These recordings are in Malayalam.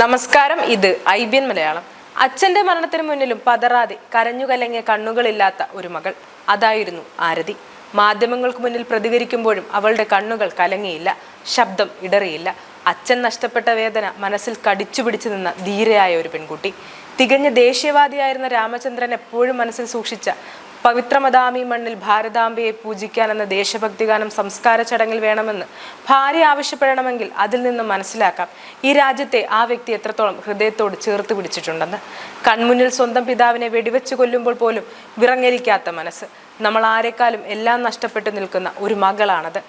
നമസ്കാരം ഇത് ഐ ബി എൻ മലയാളം. അച്ഛന്റെ മരണത്തിന് മുന്നിലും പതറാതെ കരഞ്ഞുകലങ്ങിയ കണ്ണുകളില്ലാത്ത ഒരു മകൾ. അതായിരുന്നു ആരതി. മാധ്യമങ്ങൾക്ക് മുന്നിൽ പ്രതികരിക്കുമ്പോഴും അവളുടെ കണ്ണുകൾ കലങ്ങിയില്ല ശബ്ദം ഇടറിയില്ല. അച്ഛൻ നഷ്ടപ്പെട്ട വേദന മനസ്സിൽ കടിച്ചു പിടിച്ചു നിന്ന ധീരയായ ഒരു പെൺകുട്ടി. തികഞ്ഞ ദേശീയവാദിയായിരുന്ന രാമചന്ദ്രൻ എപ്പോഴും മനസ്സിൽ സൂക്ഷിച്ച പവിത്രമദാമി മണ്ണിൽ ഭാരതാംബയെ പൂജിക്കാനെന്ന ദേശഭക്തിഗാനം സംസ്കാര ചടങ്ങിൽ വേണമെന്ന് ഭാര്യ ആവശ്യപ്പെടണമെങ്കിൽ അതിൽ നിന്ന് മനസ്സിലാക്കാം. ഈ രാജ്യത്തെ ആ വ്യക്തി എത്രത്തോളം ഹൃദയത്തോട് ചേർത്ത് പിടിച്ചിട്ടുണ്ടെന്ന്. കൺമുന്നിൽ സ്വന്തം പിതാവിനെ വെടിവെച്ച് കൊല്ലുമ്പോൾ പോലും വിറങ്ങലിക്കാത്ത മനസ്സ്. നമ്മൾ ആരെക്കാളും എല്ലാം നഷ്ടപ്പെട്ടു നിൽക്കുന്ന ഒരു മകളാണത്.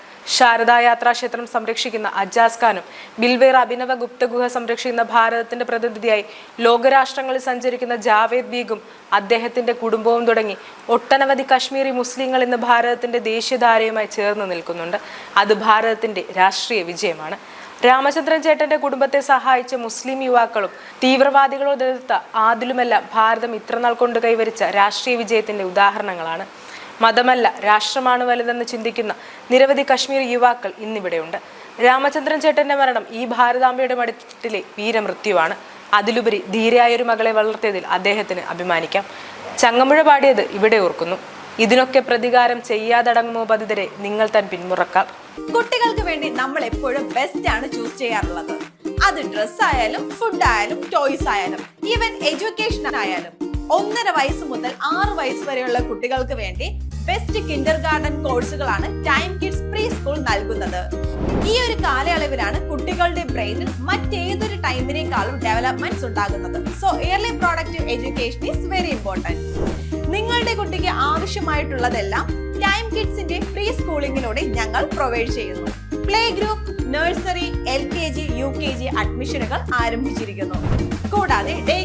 യാത്രാക്ഷേത്രം സംരക്ഷിക്കുന്ന അജാസ് ഖാനും ബിൽവേർ അഭിനവ ഗുപ്തഗുഹ സംരക്ഷിക്കുന്ന ഭാരതത്തിന്റെ പ്രതിനിധിയായി ലോകരാഷ്ട്രങ്ങളിൽ സഞ്ചരിക്കുന്ന ജാവേദ് ബീഗും അദ്ദേഹത്തിന്റെ കുടുംബവും തുടങ്ങി ഒട്ടനവധി കശ്മീരി മുസ്ലിങ്ങൾ ഇന്ന് ഭാരതത്തിന്റെ ദേശീയധാരയുമായി ചേർന്ന് നിൽക്കുന്നുണ്ട്. അത് ഭാരതത്തിന്റെ രാഷ്ട്രീയ വിജയമാണ്. രാമചന്ദ്രൻ ചേട്ടന്റെ കുടുംബത്തെ സഹായിച്ച മുസ്ലിം യുവാക്കളും തീവ്രവാദികളോ എതിർത്ത ആദിലുമെല്ലാം ഭാരതം ഇത്രനാൾ കൊണ്ട് കൈവരിച്ച രാഷ്ട്രീയ വിജയത്തിന്റെ ഉദാഹരണങ്ങളാണ്. മതമല്ല രാഷ്ട്രമാണ് വലുതെന്ന് ചിന്തിക്കുന്ന നിരവധി കശ്മീർ യുവാക്കൾ ഇന്നിവിടെയുണ്ട്. രാമചന്ദ്രൻ ചേട്ടന്റെ മരണം ഈ ഭാരതാംബയുടെ മടിത്തിലെ വീരമൃത്യുവാണ്. അതിലുപരി ധീരയായൊരു മകളെ വളർത്തിയതിൽ അദ്ദേഹത്തിന് അഭിമാനിക്കാം. ചങ്ങമ്പുഴ പാടിയത് ഇവിടെ ഓർക്കുന്നു. ഇതിനൊക്കെ പ്രതികാരം ചെയ്യാതടങ്ങുമോ പതിതരെ നിങ്ങൾ തൻ പിന്മുറക്കാർ. കുട്ടികൾക്ക് വേണ്ടി നമ്മൾ എപ്പോഴും ബെസ്റ്റ് ആണ് ചൂസ് ചെയ്യാറുള്ളത്. അത് ഡ്രസ് ആയാലും ഫുഡ് ആയാലും ടോയ്സ് ആയാലും ഈവൻ എഡ്യൂക്കേഷൻ ആയാലും. ഒന്നര വയസ്സ് മുതൽ ആറ് വയസ്സ് വരെയുള്ള കുട്ടികൾക്ക് വേണ്ടി ബെസ്റ്റ് കിൻഡർ ഗാർഡൻ കോഴ്സുകളാണ് ടൈം കിഡ്സ് പ്രീ സ്കൂൾ നൽകുന്നത്. ഈ ഒരു കാലയളവിലാണ് കുട്ടികളുടെ ബ്രെയിനിൽ മറ്റേതൊരു ടൈമിനേക്കാളും ഡെവലപ്മെന്റ്സ് ഉണ്ടാകുന്നത്. So early productive education is very important നിങ്ങളുടെ കുട്ടിക്ക് ആവശ്യമായിട്ടുള്ളതെല്ലാം ടൈം കിഡ്സിന്റെ പ്രീ സ്കൂളിങ്ങിലൂടെ ഞങ്ങൾ പ്രൊവൈഡ് ചെയ്യുന്നു. Play group nursery L K G U K G അഡ്മിഷനുകൾ ആരംഭിച്ചിരിക്കുന്നു. കൂടാതെ ഡേ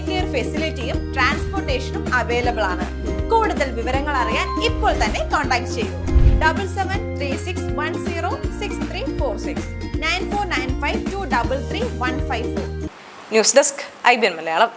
അവൈലബിൾ ആണ്. കൂടുതൽ വിവരങ്ങൾ അറിയാൻ ഇപ്പോൾ തന്നെ കോൺടാക്ട് ചെയ്യൂ. Double seven three six one zero six three four six nine four nine five two double three one five four news desk I B N Malayalam